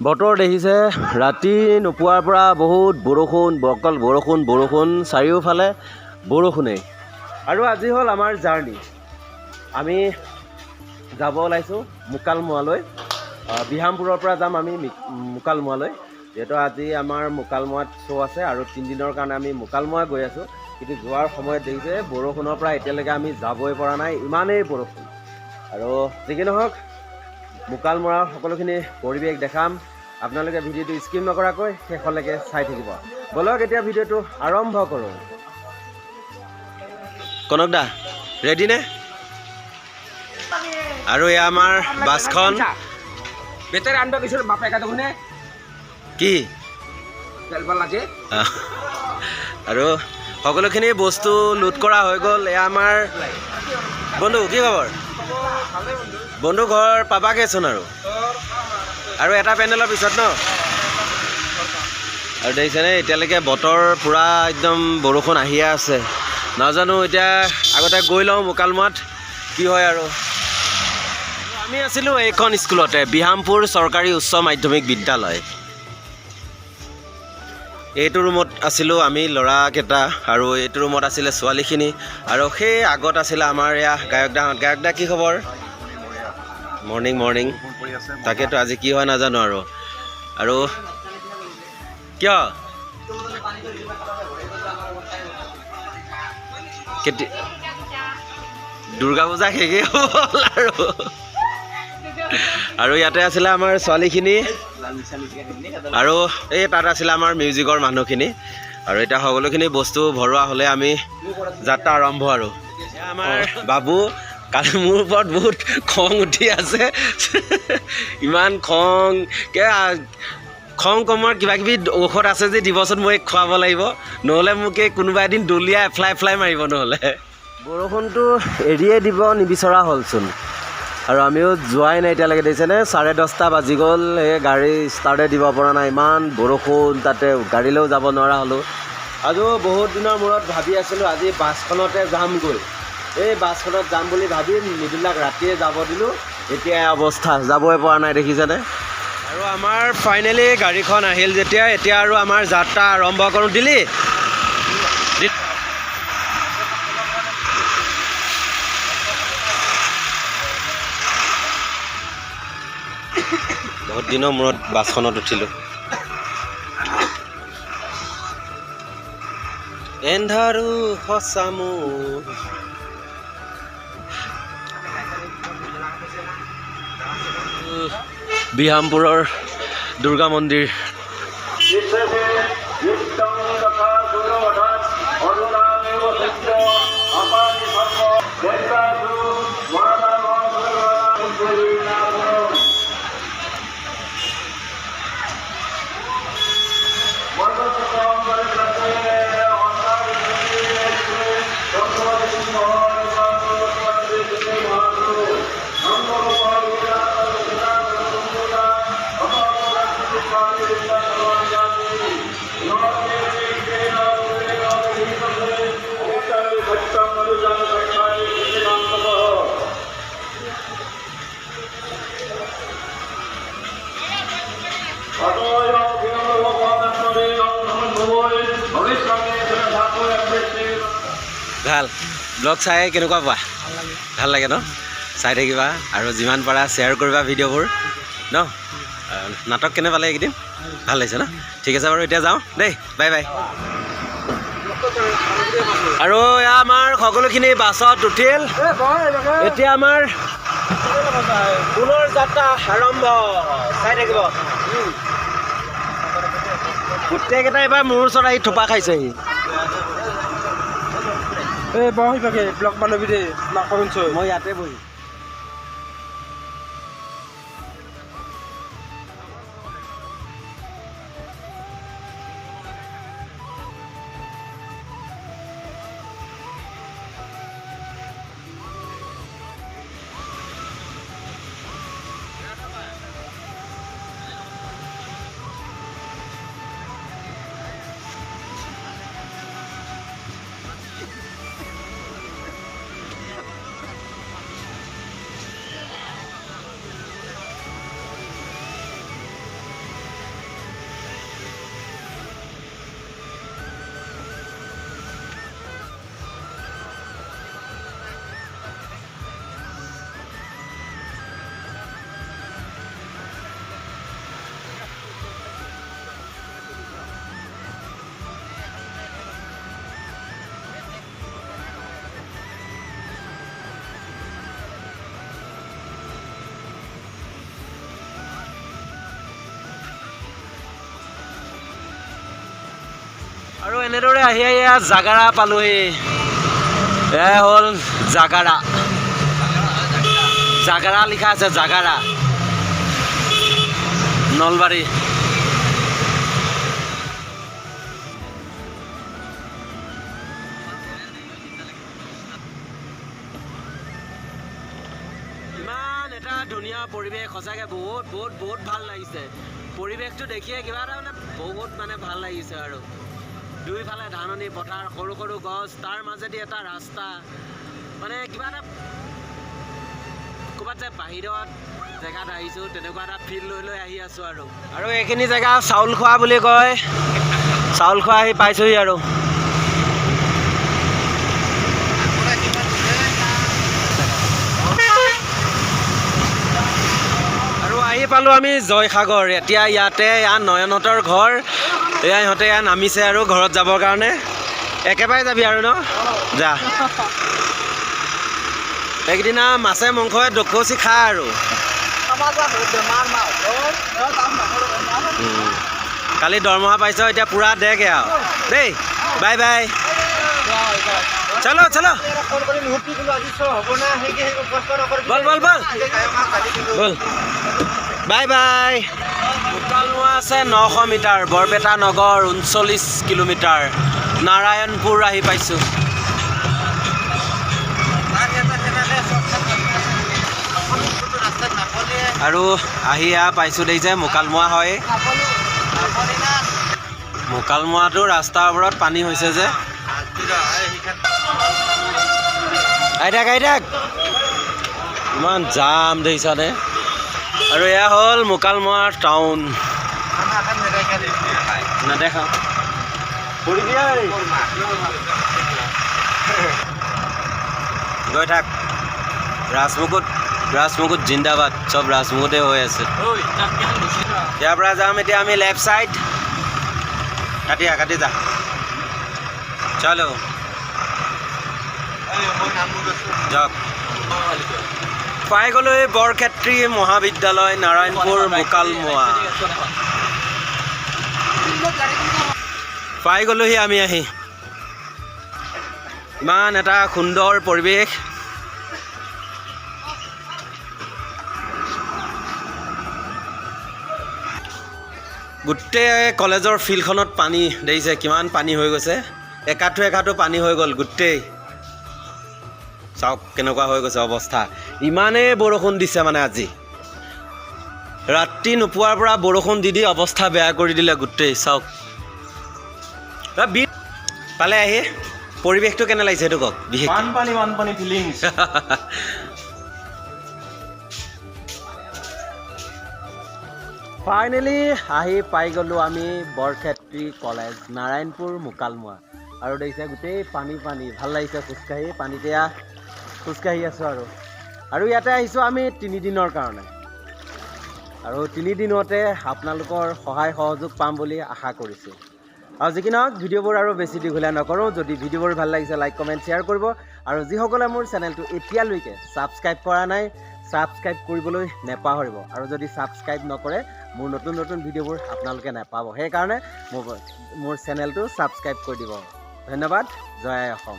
বতৰ দেখিছে ৰাতি নোপোৱাৰ পৰা বহুত বৰষুণ অকল বৰষুণ বৰষুণ চাৰিওফালে বৰষুণেই। আৰু আজি হ'ল আমাৰ জাৰ্ণি। আমি যাব ওলাইছোঁ মুকালমুৱালৈ বিহামপুৰৰ পৰা যাম আমি মুকালমুৱালৈ যিহেতু আজি আমাৰ মুকালমুৱাত শ্ব' আছে আৰু তিনিদিনৰ কাৰণে আমি মুকালমুৱা গৈ আছোঁ। কিন্তু যোৱাৰ সময়ত দেখিছে বৰষুণৰ পৰা এতিয়ালৈকে আমি যাবই পৰা নাই ইমানেই বৰষুণ। আৰু যি কি নহওক মুকালমৰাৰ সকলোখিনি পৰিৱেশ দেখাম। আপোনালোকে ভিডিঅ'টো স্কিপ নকৰাকৈ শেষলৈকে চাই থাকিব। ব'লক এতিয়া ভিডিঅ'টো আৰম্ভ কৰোঁ। কনক দা ৰেডি নে? আৰু এয়া আমাৰ বাছখন। বেটাৰী আনবা গৈছিল বাপেকা দেখোনে কি? লাগে। আৰু সকলোখিনি বস্তু লোড কৰা হৈ গ'ল। এয়া আমাৰ বন্ধু কি খবৰ? বন্ধু ঘৰ পাবাগৈচোন আৰু। আৰু এটা পেণ্ডেলৰ পিছত ন? আৰু দেখিছেনে এতিয়ালৈকে বতৰ পূৰা একদম বৰষুণ আহিয়ে আছে। নাজানো এতিয়া আগতে গৈ লওঁ মোকালমোৱাত কি হয় আৰু। আমি আছিলোঁ এইখন স্কুলতে বিহামপুৰ চৰকাৰী উচ্চ মাধ্যমিক বিদ্যালয়। এইটো ৰুমত আছিলোঁ আমি ল'ৰাকেইটা আৰু এইটো ৰুমত আছিলে ছোৱালীখিনি আৰু সেই আগত আছিলে আমাৰ এয়া গায়ক দাহঁত গায়ক দা কি খবৰ? মৰ্ণিং মৰ্ণিং তাকেতো আজি কি হয় নাজানো আৰু। আৰু কিয়? কেতিয়া দুৰ্গা পূজা শেষেই হ'ল আৰু। আৰু ইয়াতে আছিলে আমাৰ ছোৱালীখিনি। আৰু এই তাত আছিলে আমাৰ মিউজিকৰ মানুহখিনি। আৰু এতিয়া সকলোখিনি বস্তু ভৰোৱা হ'লে আমি যাত্ৰা আৰম্ভ আৰু। আমাৰ বাবু কালি মোৰ ওপৰত বহুত খং উঠি আছে। ইমান খং। কে খং কমৰ কিবা কিবি ঔষধ আছে যে দিবচোন মই খুৱাব লাগিব। নহ'লে মোক এই কোনোবা এদিন দলিয়াই এফ্লাই এফ্লাই মাৰিব নহ'লে। বৰষুণটো এৰিয়ে দিব নিবিচৰা হ'লচোন। আৰু আমিও যোৱাই নাই এতিয়ালৈকে দেখিছেনে চাৰে দহটা বাজি গ'ল এই গাড়ী ষ্টাৰ্টে দিব পৰা নাই। ইমান বৰষুণ, তাতে গাড়ীলৈও যাব নোৱাৰা হ'লোঁ। আৰু বহুত দিনৰ মূৰত ভাবি আছিলোঁ, আজি বাছখনতে যামগৈ। এই বাছখনত যাম বুলি ভাবি মৃদুলাক ৰাতিয়ে যাব দিলোঁ। এতিয়া অৱস্থা, যাবই পৰা নাই দেখিছেনে আৰু আমাৰ ফাইনেলি গাড়ীখন আহিল যেতিয়া, এতিয়া আৰু আমাৰ যাত্ৰা আৰম্ভ কৰোঁ। দিলি বহুত দিনৰ মূৰত বাছখনত উঠিলোঁ। এন্ধাৰো সঁচামো বিহামপুৰৰ দুৰ্গা মন্দিৰ। ভালো। ব্লগ চাই, কেনেকুৱা পোৱা? ভালো লাগে ন? চাই থাকিবা আৰু যিমান পাৰা শ্বেয়াৰ কৰিবা ভিডিঅ'বোৰ ন? নাটক কেনে পালে এইকেইদিন? ভাল লাগিছে ন? ঠিক আছে বাৰু এতিয়া যাওঁ। দেই বাই বাই। আৰু এয়া আমাৰ সকলোখিনি বাছত উঠিল। এতিয়া আমাৰ পুনৰ যাত্ৰা আৰম্ভ। চাই থাকিব। গোটেইকেইটা এবাৰ মোৰ ওচৰত আহি থোপা খাইছেহি। এই বহি পাকে ব্লক বান্ধৱী শুনছ মই ইয়াতে বহি। এনেদৰে আহি আহি এয়া জাগাৰা পালোহি। এয়াই হ'ল জাগাৰা। জাগাৰা লিখা আছে, জাগাৰা। নলবাৰী। এটা ধুনীয়া পৰিৱেশ, সঁচাকৈ বহুত বহুত বহুত ভালো লাগিছে। পৰিৱেশটো দেখিয়ে কিবা এটা মানে বহুত মানে ভালো লাগিছে আৰু। দুইফালে ধাননি পথাৰ সৰু সৰু গছ তাৰ মাজেদি এটা ৰাস্তা। মানে কিবা এটা ক'ৰবাত যে বাহিৰত জেগাত আহিছোঁ তেনেকুৱা এটা ফিল লৈ লৈ আহি আছোঁ আৰু। আৰু এইখিনি জেগা চাউল খোৱা বুলি কয়। চাউল খোৱা আহি পাইছোহি আৰু। আহি পালোঁ আমি জয়সাগৰ। এতিয়া ইয়াতে ইয়াত নয়নহঁতৰ ঘৰ। এয়া ইহঁতে ইয়াত নামিছে আৰু ঘৰত যাবৰ কাৰণে। একেবাৰে যাবি আৰু ন? যা। এইকেইদিনা মাছে মাংসই দখচি খা আৰু। কালি দৰমহা পাইছ এতিয়া পূৰা দেগে আৰু। দেই বাই বাই। চলো চলো। বল বল বল। বল। Bye bye. মুকালমুৱা আছে নশ মিটাৰ বৰপেটা নগৰ ঊনচল্লিছ কিলোমিটাৰ। নাৰায়ণপুৰ আহি পাইছোঁ। আৰু আহি এয়া পাইছোঁ দেই যে মুকালমুৱা হয় মুকালমুৱাটো ৰাস্তাৰ ওপৰত পানী হৈছে যে। আহি থাক থাক। ইমান জাম দেখিছানে? আৰু এয়া হ'ল মুকালমুৱা টাউন। নেদেখা গৈ থাক ৰাজমুকুট ৰাজমুকুট জিন্দাবাদ চব ৰাজমুকুটে হৈ আছে ইয়াৰ পৰা যাম এতিয়া আমি লেফ্ট ছাইড কাটি যা কাটি যা চলো যাওক পাই গ'লো এই বৰক্ষেত্ৰী মহাবিদ্যালয় নাৰায়ণপুৰ মুকালমুৱা পাই গ'লোহি আমি আহি। ইমান এটা সুন্দৰ পৰিৱেশ। গোটেই কলেজৰ ফিল্ডখনত পানী দেখিছে কিমান পানী হৈ গৈছে। একাঠো একাঠো পানী হৈ গ'ল গোটেই। চাওক কেনেকুৱা হৈ গৈছে অৱস্থা। ইমানেই বৰষুণ দিছে মানে আজি। ৰাতি নোপোৱাৰ পৰা বৰষুণ দি দি অৱস্থা বেয়া কৰি দিলে গোটেই চাওক। বি পালে আহি পৰিৱেশটো কেনে লাগিছে সেইটো কওক বিশেষ বানপানী বানপানী ফিলিংছ ফাইনেলি আহি পাই গ'লোঁ আমি বৰক্ষেত্ৰী কলেজ নাৰায়ণপুৰ মুকালমুৱা। আৰু দেখিছে গোটেই পানী পানী। ভালো লাগিছে খোজকাঢ়ি পানীতে খোজকাঢ়ি আছোঁ আৰু। আৰু ইয়াতে আহিছোঁ আমি তিনিদিনৰ কাৰণে। আৰু তিনিদিনতে আপোনালোকৰ সহায় সহযোগ পাম বুলি আশা কৰিছোঁ। আৰু যি কি নহওক ভিডিঅ'বোৰ আৰু বেছি দীঘলীয়া নকৰোঁ। যদি ভিডিঅ'বোৰ ভাল লাগিছে লাইক কমেণ্ট শ্বেয়াৰ কৰিব। আৰু যিসকলে মোৰ চেনেলটো এতিয়ালৈকে ছাবস্ক্ৰাইব কৰা নাই ছাবস্ক্ৰাইব কৰিবলৈ নেপাহৰিব। আৰু যদি ছাবস্ক্ৰাইব নকৰে মোৰ নতুন নতুন ভিডিঅ'বোৰ আপোনালোকে নাপাব। সেইকাৰণে মোৰ মোৰ চেনেলটো ছাবস্ক্ৰাইব কৰি দিব। ধন্যবাদ। জয় অসম।